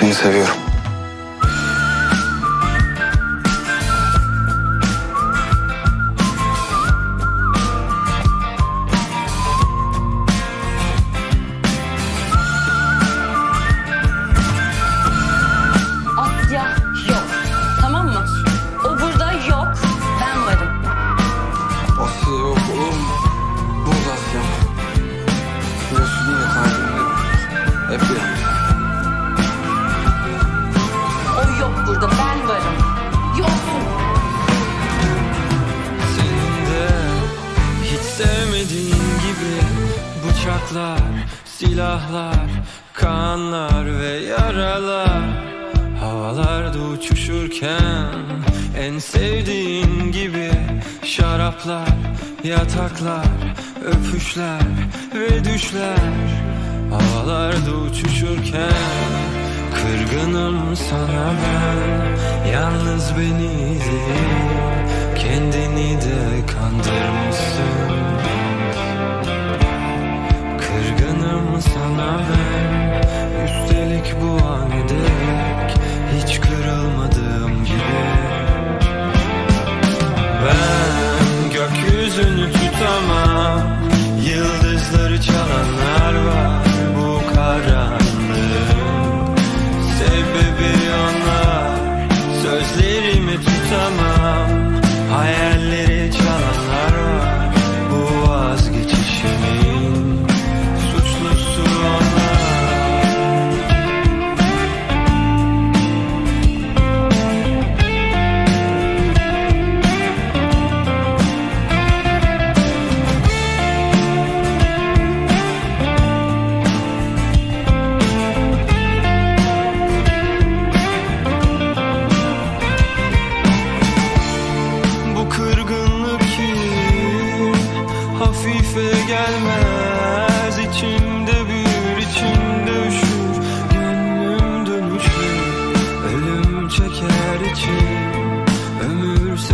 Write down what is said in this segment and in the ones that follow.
Seni seviyorum. Asya yok. Tamam mı? O burada yok. Ben varım. Asya yok oğlum. Burada Asya. Gözümle kalbimde. Hep yanımda. Burada. Ben varım. Yoksun. Senin de hiç sevmediğin gibi Bıçaklar, silahlar, kanlar ve yaralar Havalarda uçuşurken en sevdiğin gibi Şaraplar, yataklar, öpüşler ve düşler Havalarda uçuşurken Kırgınım sana ben. Yalnız beni değil Kendini de kandırmışsın. Kırgınım sana ben. Üstelik bu an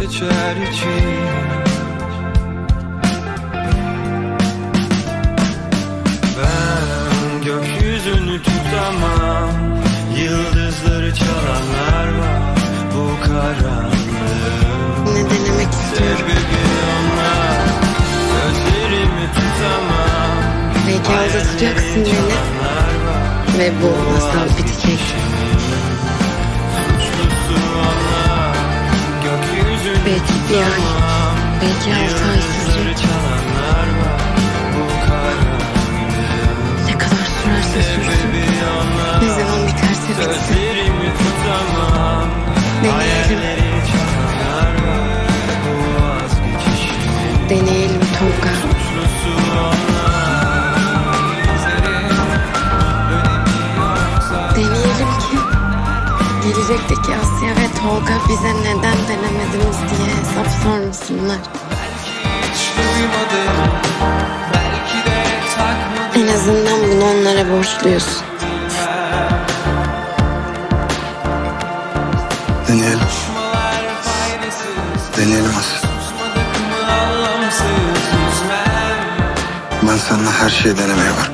Seçer için Ben gökyüzünü tutamam Yıldızları çalanlar var Bu karanlığın Ne denemek istiyorum. Sebebi onlar Gözlerimi tutamam Belki aldatacaksın beni ve bu masal bitecek. Çalanlar var Bu karanlığın Ne kadar sürerse sürsün. Ne zaman biterse bitsin. Deneyelim. Tolga. Deneyelim ki gelecekteki Asya ve Tolga bize neden hesap sormasınlar. En azından bunu onlara borçluyuz. Deneyelim. Deneyelim Asya. Ben seninle her şeyi denemeye var.